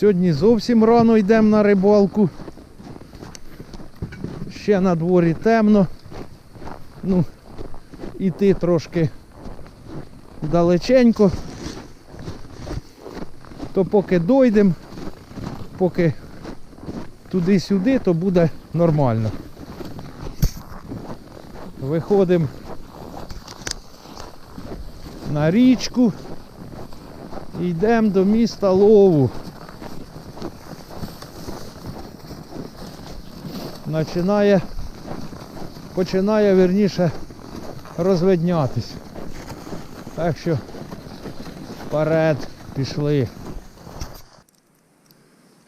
Сьогодні зовсім рано йдемо на рибалку. Ще на дворі темно. Ну, іти трошки далеченько. То поки дойдемо, поки туди-сюди, то буде нормально. Виходимо на річку і йдемо до міста Лову. Починає, починає верніше розвиднятись. Так що вперед пішли.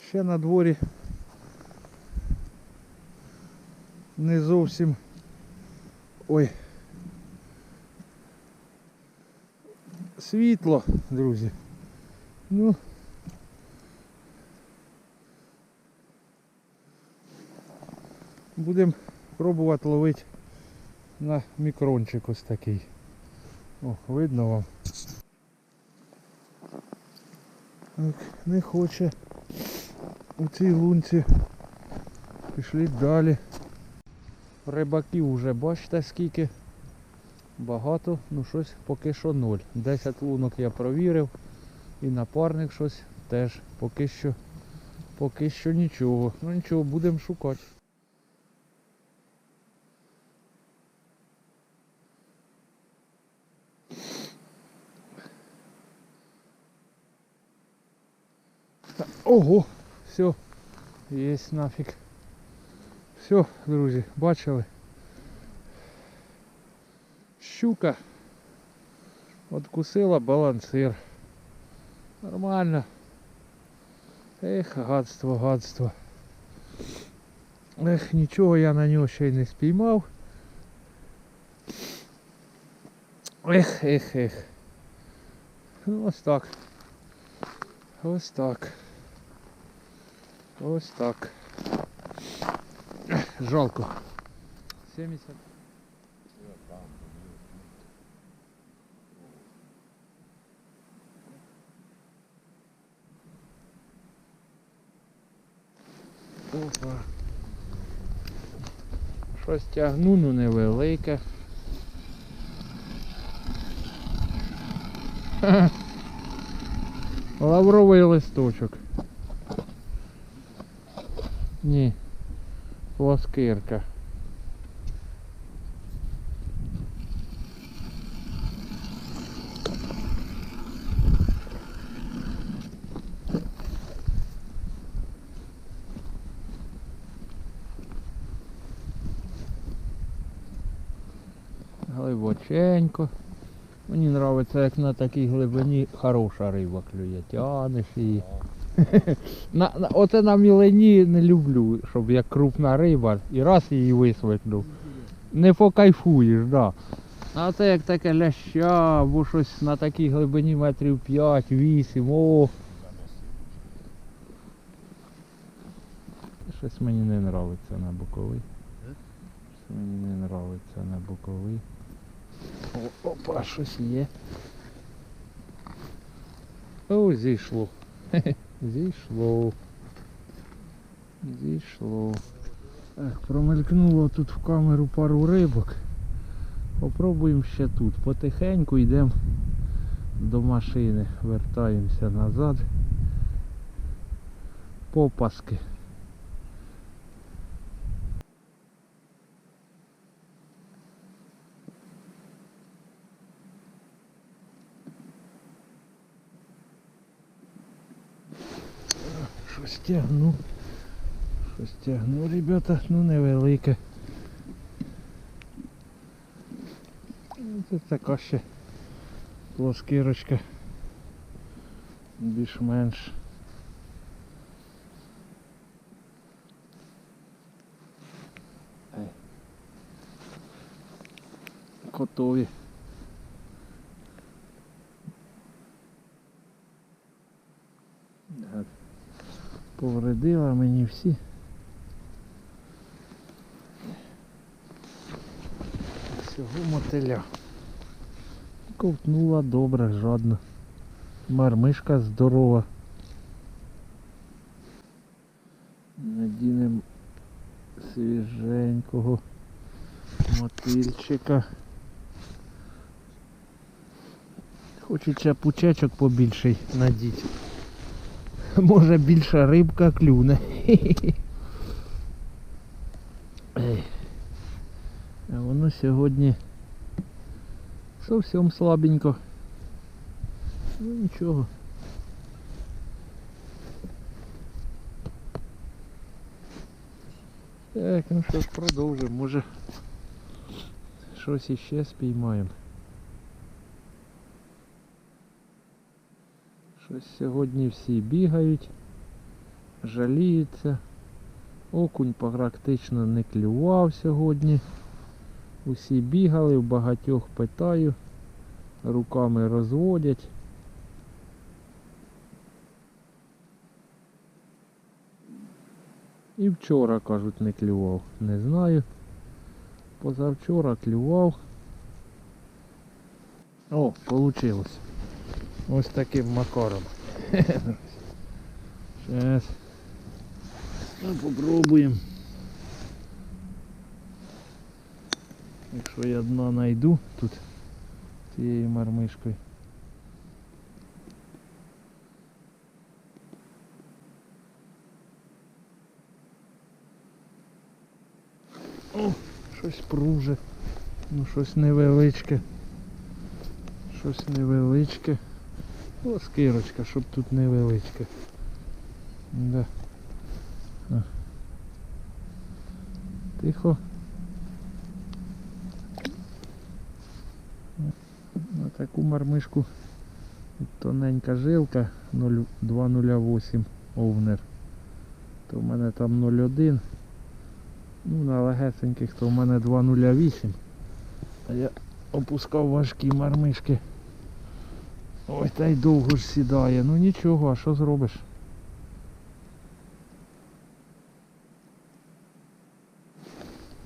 Ще на дворі не зовсім ой. Світло, друзі. Ну будемо пробувати ловити на мікрончик ось такий. О, видно вам. Так, не хоче у цій лунці. Пішли далі. Рибаків вже бачите скільки. Багато, ну щось поки що ноль. 10 лунок я провірив. І напарник щось теж поки що поки що нічого. Ну нічого, будемо шукати. Ого! Все, є нафіг. Все, друзі, бачили. Щука откусила балансир. Нормально. Ех, гадство, гадство. Ех, нічого я на нього ще й не спіймав. Ех, ех, ех. Ну, ось так. Ось так. Ось так. Жалко. 70. Опа. Щось тягну, ну невелике. Лавровий листочок. Ні. Плоскирка. Глибоченько. Мені подобається, як на такій глибині хороша риба клює. Тянеш її. На, на, оце на мілені не люблю, щоб як крупна риба і раз її висвикнув. Не покайфуєш, да. А це як таке ляща, або щось на такій глибині метрів 5-8, о. Щось мені не подобається на боковий. Щось мені не подобається на боковий. О, опа, щось є. О, зійшло. Зійшло. Зійшло. Так, промелькнуло тут в камеру пару рибок. Попробуємо ще тут. Потихеньку йдемо до машини. Вертаємося назад. Попаски. Щось тягну. Щось тягну, ребята, ну невелике. Ну, Це така ще плоскирочка. Більш-менш. Готові. Так. Повредила мені всі. Всього мотиля. Ковтнула добре, жадно. Мармишка здорова. Надінемо свіженького мотильчика. Хочеться пучечок побільший надіть. Може більша рибка клюне. Ей. А воно сьогодні зовсім слабенько. Ну нічого. Так, ну що ж продовжимо, може щось іще спіймаємо. Щось сьогодні всі бігають, жаліються. Окунь практично не клював сьогодні. Усі бігали, в багатьох питаю, руками розводять. І вчора, кажуть, не клював. Не знаю. Позавчора клював. О, получилось. Ось таким макаром. Сейчас. Ну, попробуємо. Якщо я дна знайду тут цією мармишкою. О, щось пруже. Ну щось невеличке. Щось невеличке. О, скирочка, щоб тут невеличке. Да. Тихо. На таку мармишку тоненька жилка 208 овнер. То в мене там 0,1. Ну на легесеньких то в мене 2,08. А я опускав важкі мармишки. Ой, та й довго ж сідає. Ну нічого, а що зробиш?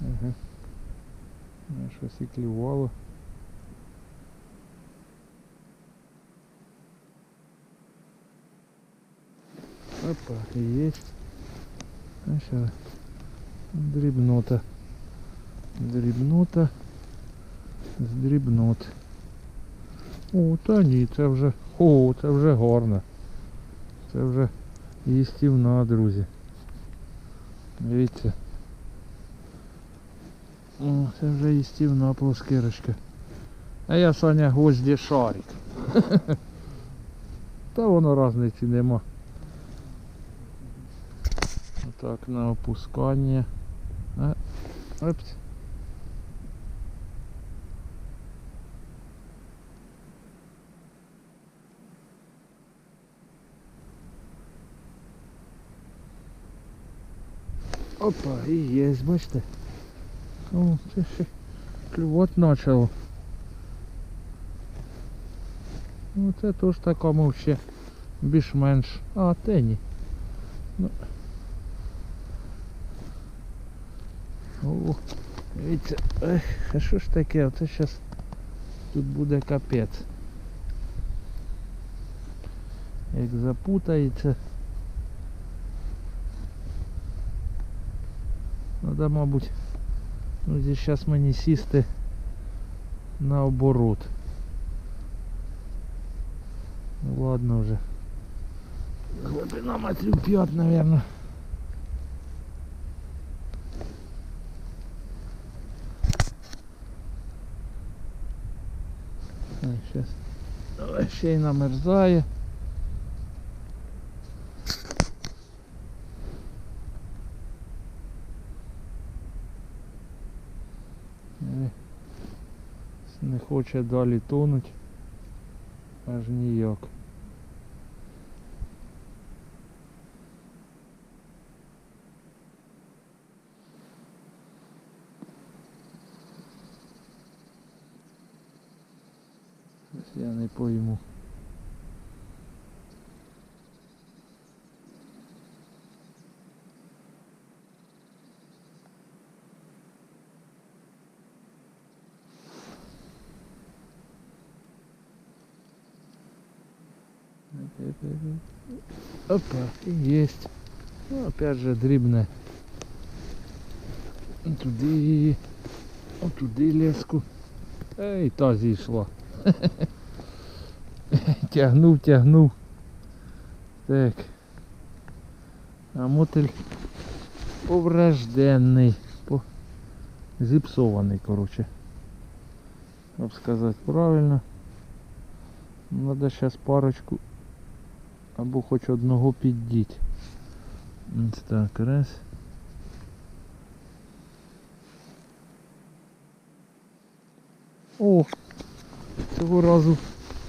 Ага. Ну, щось і клювало. Опа, есть. А що? Дрібнота. Дрібнота. З. О, та ні, це вже... О, це вже гарно. Це вже їстівна, друзі. Дивіться. О, це вже їстівна плоскирочка. А я Саня гвозді шарик. Та воно різниці нема. Отак на опускання. А. Опа, і є, бачите. О, це ще клювот почало. Ну це теж такому ще більш-менш. А, те ні. Ну. О, дивіться, ех, а що ж таке? Оце зараз тут буде капець. Як запутається. Надо, мабуть, ну здесь зараз мені сісти наоборот. Ну ладно вже. Глибина метрів 5, наверное. Так, сейчас. Давай ще й намерзає. Хоче далі тонуть. Аж ніяк. Я не пойму. Опа, и есть. Ну, опять же дрібне. Туди її. Отуди леску. Ей, та зійшла. тягнув, тягнув. Так. А мотель поврежденний. По... Зіпсований, коротше. Щоб сказати правильно. Надо зараз парочку або хоч одного піддіть. Ось так, раз. О, цього разу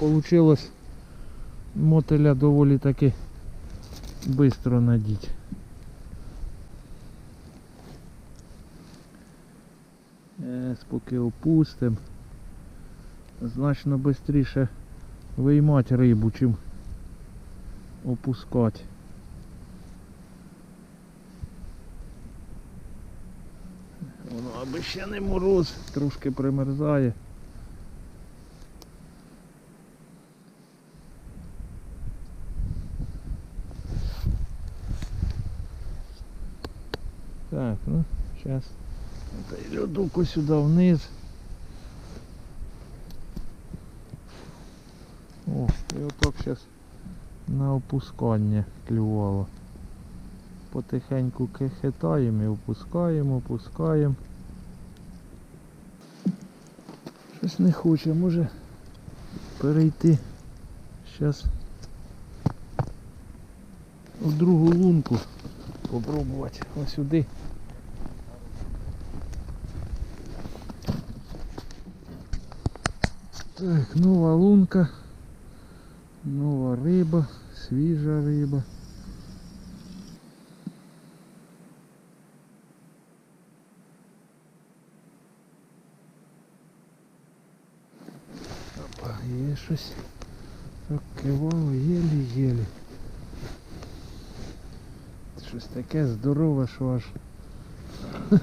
вийшло мотеля доволі таки швидко надіть. Поки опустим. Значно швидше виймати рибу, чим опускати. Воно аби ще не мороз, трошки примерзає. Так, ну. Это льодуку сюда вниз. О, і отак зараз на опускання клювало. Потихеньку хитаємо і опускаємо, опускаємо. Щось не хоче, може перейти зараз в другу лунку попробувати ось сюди. Так, нова лунка, нова риба, свіжа риба. Опа, є щось. Так кивало єлі-єлі. Щось таке здорове, що аж.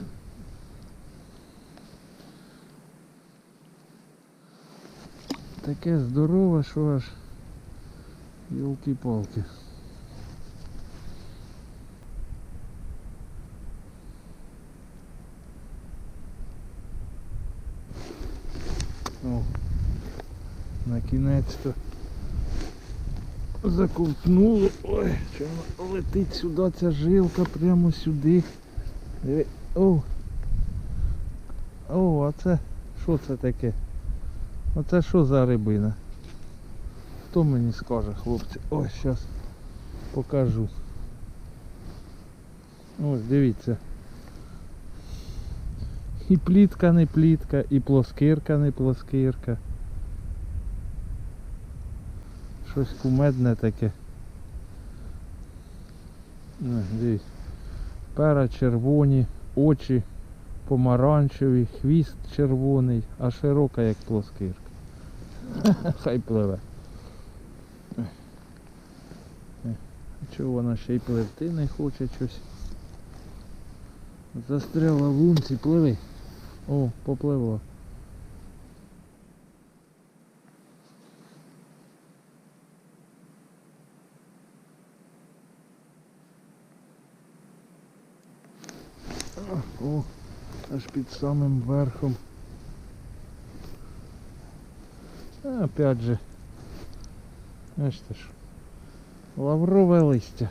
Таке здорове, що аж. Йолки-палки. О, на кінець-то заковтнуло. Ой, що вона летить сюди, ця жилка прямо сюди. О. О, а це що це таке? Оце що за рибина? Хто мені скаже, хлопці? Ось зараз покажу. Ось дивіться. І плітка не плітка, і плоскирка не плоскирка. Щось кумедне таке. Ну, дивіться. Пера червоні, очі помаранчеві, хвіст червоний, а широка як плоскирка. Хай пливе. Чого вона ще й пливти не хоче щось? Застряла в лунці, пливи. О, попливла. О, аж під самим верхом. А, опять же. Бачите ж. Лаврове листя.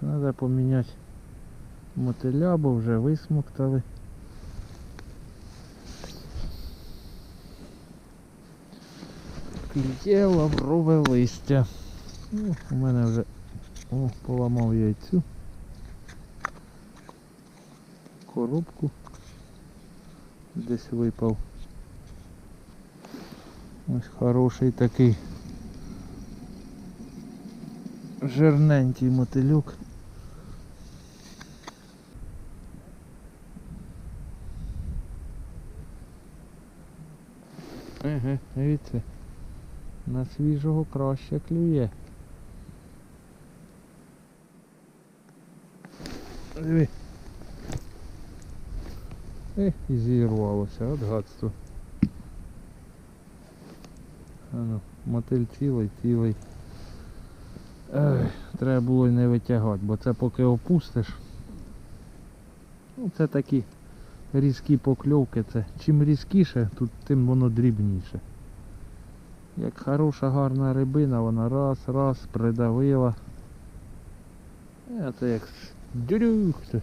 Треба поміняти мотиля, бо вже висмоктали. Кліє лаврове листя. Ну, у мене вже о, поламав яйцю. Коробку десь випав. Ось хороший такий жирненький мотилюк. Еге, дивіться, на свіжого краще клює. Диви. Ех, і зірвалося, от гадство. Ну, мотиль цілий, цілий. Ей, треба було й не витягати, бо це поки опустиш. Ну, це такі різкі покльовки. Це. Чим різкіше, тут тим воно дрібніше. Як хороша гарна рибина, вона раз, раз придавила. А це як дюрюх. це.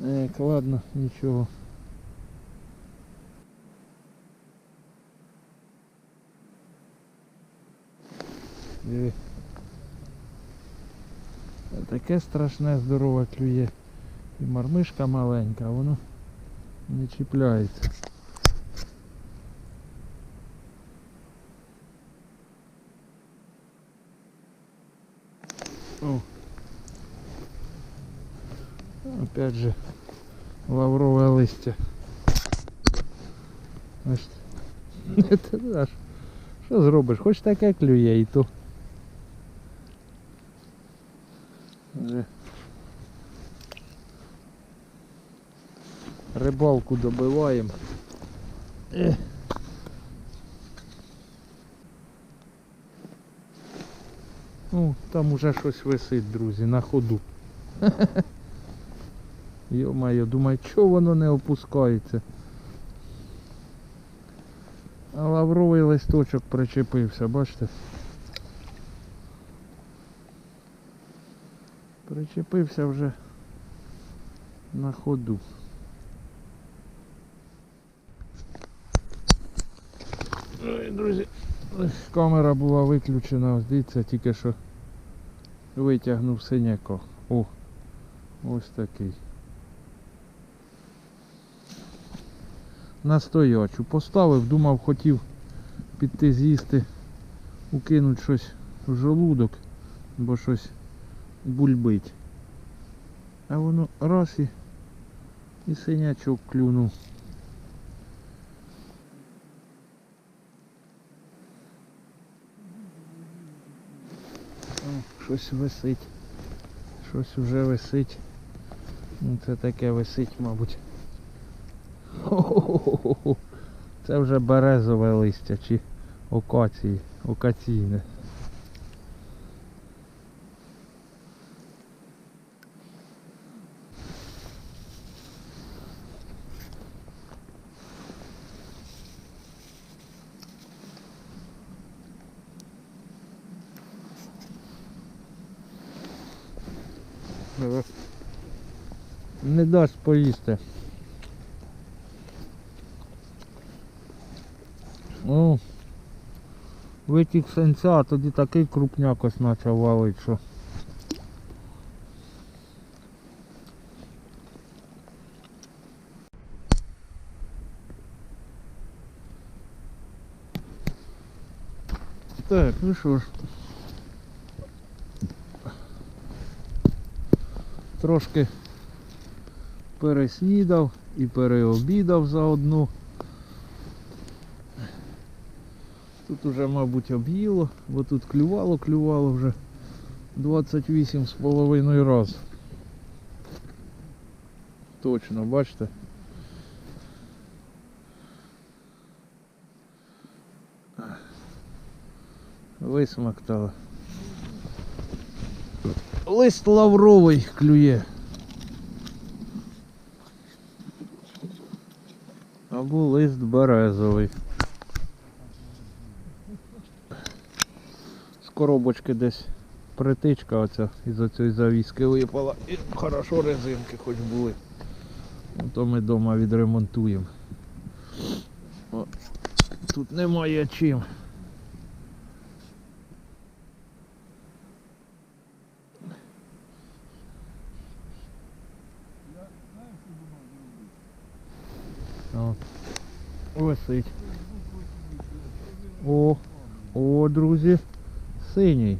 Як ладно, нічого. Диви. Таке страшне здорове клює. І мармишка маленька, а воно не чіпляється. О. Опять же лаврове листя. Ось. Це ж. Що зробиш? Хоч таке клює і то. Рибалку добиваємо. Ех. Ну, там уже щось висить, друзі, на ходу. Йо-моє, думаю, чого воно не опускається? А лавровий листочок причепився, бачите? Причепився вже на ходу. Ой, друзі, камера була виключена, ось дивіться, тільки що витягнув синяко. О, ось такий. На стоячу поставив, думав, хотів піти з'їсти, укинуть щось в желудок, бо щось бульбить. А воно раз і, і синячок клюнув. Щось висить. Щось вже висить. Ну це таке висить, мабуть. Хо-хо-хо-хо. Це вже березове листя чи окації, окаційне. Не дасть поїсти. О, витік сенця, а тоді такий крупняк ось почав валить, що. Так, ну що ж. Трошки переснідав і переобідав заодно. Тут уже, мабуть, об'їло, бо тут клювало, клювало вже 28 з половиною раз. Точно, бачите? Висмактало. Лист лавровий клює. Або лист березовий. З коробочки десь притичка оця із оцієї завіски випала. І хорошо резинки хоч були. Ну, То ми вдома відремонтуємо. Тут немає чим. О, висить. О, о, друзі, синій.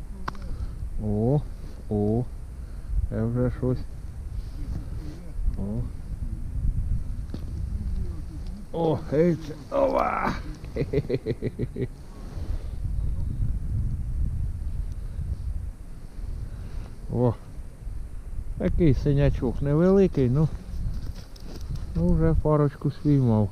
О, о, це вже щось. О. О, геть, ова! Хе-хе-хе-хе. О, такий синячок невеликий, ну, ну вже парочку спіймав.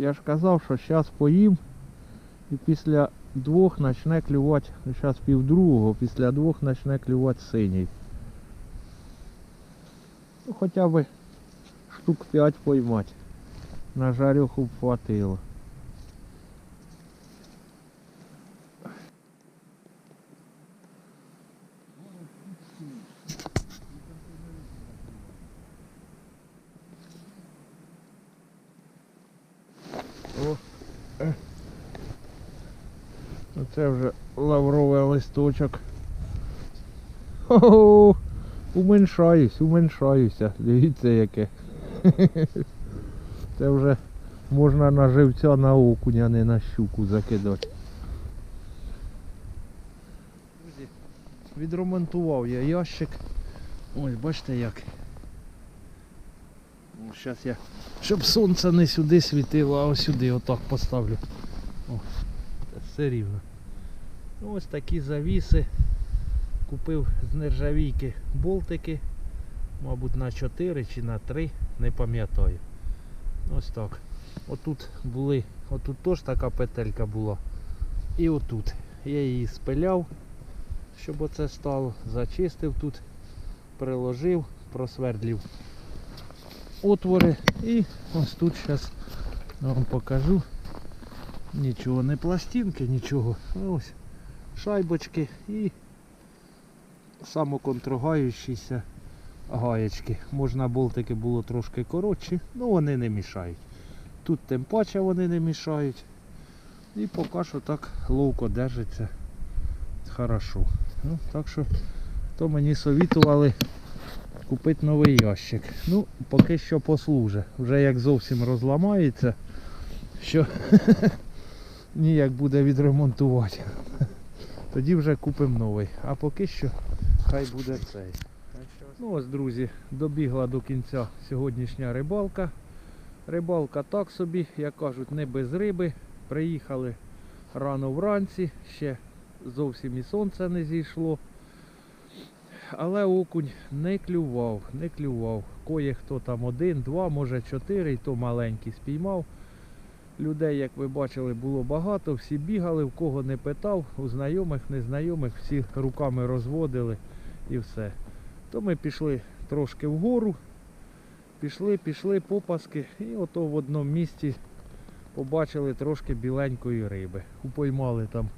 Я ж казав, що зараз поїм і після двох почне клювати, зараз пів другого, після двох почне клювати синій. Ну хоча б штук 5 поймати. На жарюху хватило. О, е. Оце вже лавровий листочок. Хо-хо! Уменшаюсь, уменшаюся. Дивіться яке. Це вже можна на живця на окуня, не на щуку закидати. Друзі, відремонтував я ящик. Ось бачите як. Зараз я, щоб сонце не сюди світило, а ось сюди отак поставлю. О, все рівно. Ось такі завіси. Купив з нержавійки болтики, мабуть на 4 чи на 3, не пам'ятаю. Ось так. Отут були, отут теж така петелька була. І отут. Я її спиляв, щоб оце стало, зачистив тут, приложив, просвердлів отвори і ось тут зараз вам покажу. Нічого, не пластинки, нічого. Ось шайбочки і самоконтрогаючіся гаєчки. Можна болтики було трошки коротші, але вони не мішають. Тут тим паче вони не мішають. І поки що так ловко держиться хорошо. Ну, так що то мені совітували купити новий ящик. Ну, поки що послужить. Вже як зовсім розламається, що ніяк буде відремонтувати. Тоді вже купимо новий. А поки що хай буде цей. Ну ось, друзі, добігла до кінця сьогоднішня рибалка. Рибалка так собі, як кажуть, не без риби. Приїхали рано вранці, ще зовсім і сонце не зійшло. Але окунь не клював, не клював. Кое хто там один, два, може чотири, і то маленький спіймав. Людей, як ви бачили, було багато, всі бігали, в кого не питав, у знайомих, незнайомих, всі руками розводили і все. То ми пішли трошки вгору, пішли, пішли попаски, і ото в одному місці побачили трошки біленької риби. Упоймали там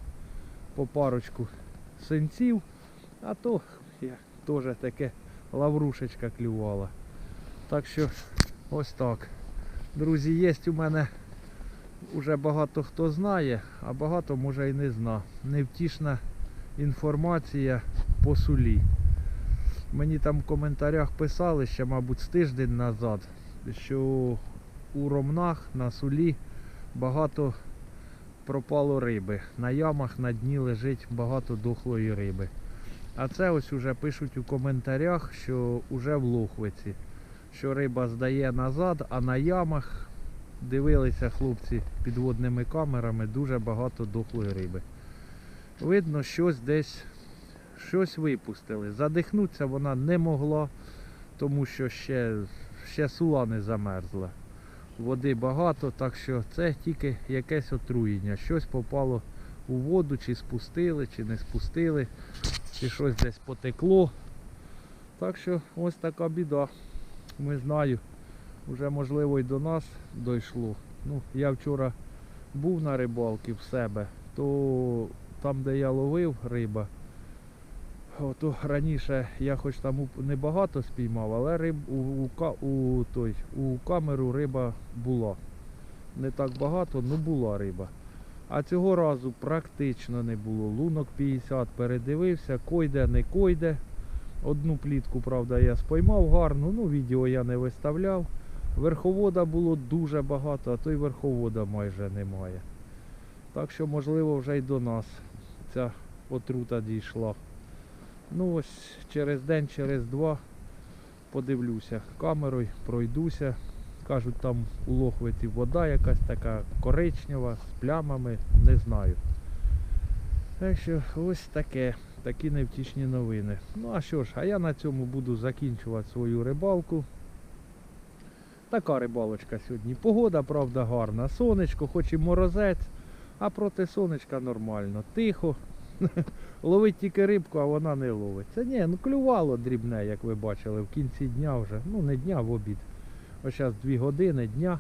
по парочку синців, а то я теж таке лаврушечка клювала. Так що ось так. Друзі, є у мене вже багато хто знає, а багато може і не зна. Невтішна інформація по сулі. Мені там в коментарях писали ще, мабуть, з тиждень назад, що у ромнах на сулі багато пропало риби. На ямах на дні лежить багато дохлої риби. А це ось уже пишуть у коментарях, що вже в Лохвиці, що риба здає назад, а на ямах дивилися хлопці підводними камерами дуже багато дохлої риби. Видно, щось десь щось випустили. Задихнутися вона не могла, тому що ще, ще сула не замерзла. Води багато, так що це тільки якесь отруєння. Щось попало у воду, чи спустили, чи не спустили, чи щось десь потекло. Так що ось така біда. Ми знаю, вже можливо і до нас дійшло. Ну, я вчора був на рибалці в себе, то там, де я ловив риба, то раніше я хоч там у- небагато спіймав, але риб у, у, у, той, у камеру риба була. Не так багато, але була риба. А цього разу практично не було. Лунок 50 передивився, койде, не койде. Одну плітку, правда, я споймав гарну, ну відео я не виставляв. Верховода було дуже багато, а то й верховода майже немає. Так що, можливо, вже й до нас ця отрута дійшла. Ну ось через день, через два подивлюся камерою, пройдуся. Кажуть, там у Лохвиці вода якась така коричнева, з плямами, не знаю. Так що ось таке, такі невтішні новини. Ну а що ж, а я на цьому буду закінчувати свою рибалку. Така рибалочка сьогодні. Погода, правда, гарна. Сонечко, хоч і морозець, а проти сонечка нормально. Тихо. Ловить тільки рибку, а вона не ловить. Ні, ну клювало дрібне, як ви бачили, в кінці дня вже. Ну не дня, в обід. Ось зараз 2 години дня.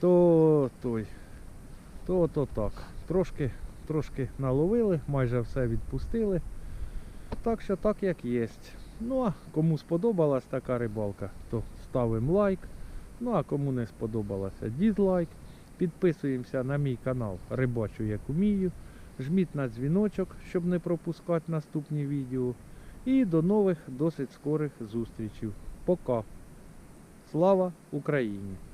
То той. То то так. Трошки, трошки наловили, майже все відпустили. Так що так як є. Ну а кому сподобалась така рибалка, то ставимо лайк. Ну а кому не сподобалося, дізлайк. Підписуємося на мій канал Рибачу як умію. Жміть на дзвіночок, щоб не пропускати наступні відео. І до нових досить скорих зустрічей. Пока. Слава Україні!